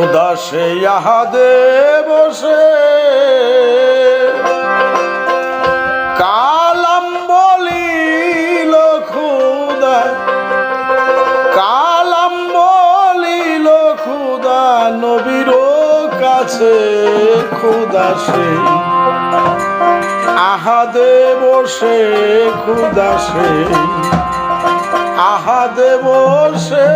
উদাসে ইহাদে বসে। কালাম বলিল খুদা, কালাম বলিল খুদা, নবীর কাছে খুদাসে আহাদে বসে খুদাসে আহাদে বসে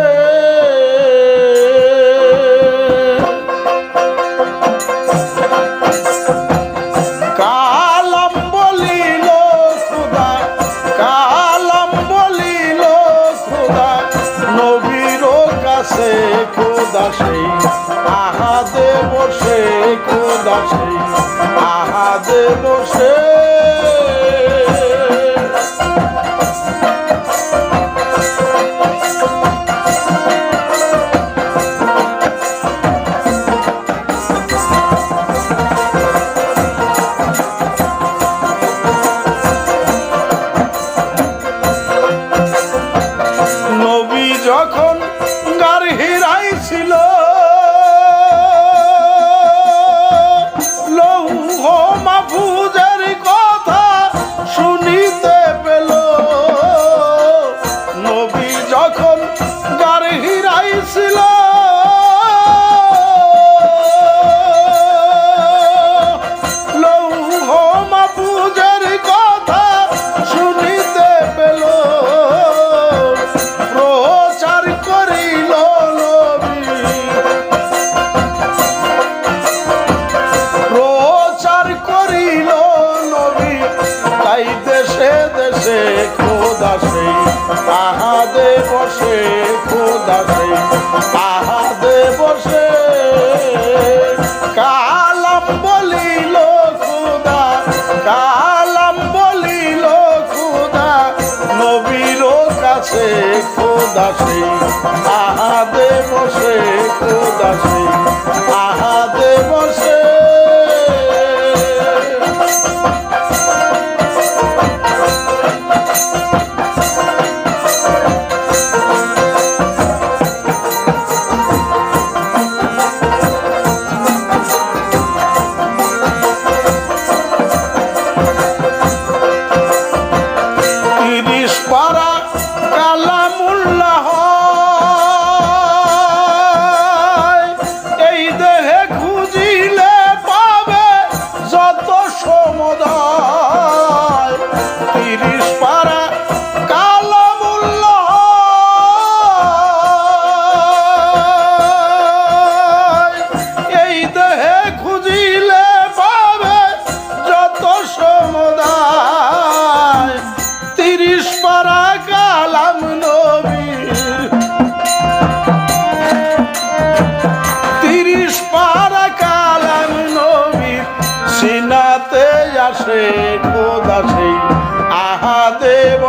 পাহাদে বসে খোদা সেই বসে কালাম বলিল খুদা, কালাম বলিল খুদা, নবীর কাছে খোদা সেই বসে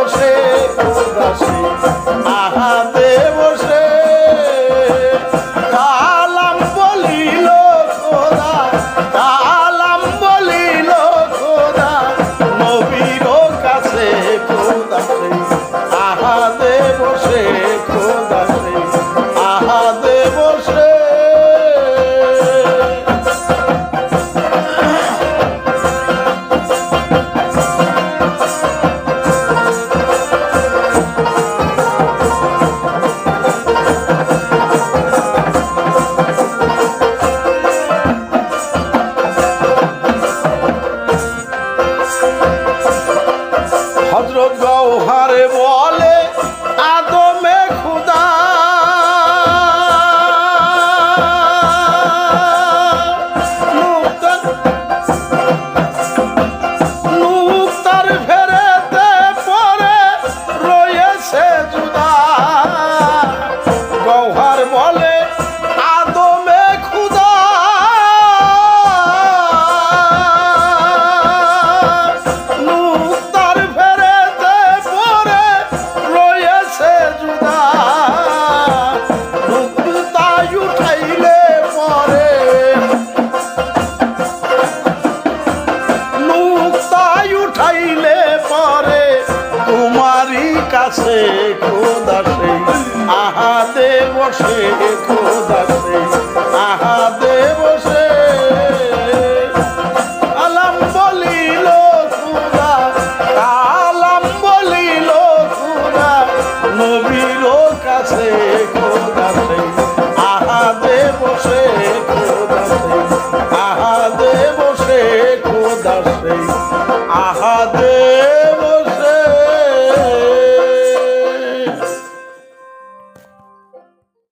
বসে হাতে বসে খোদার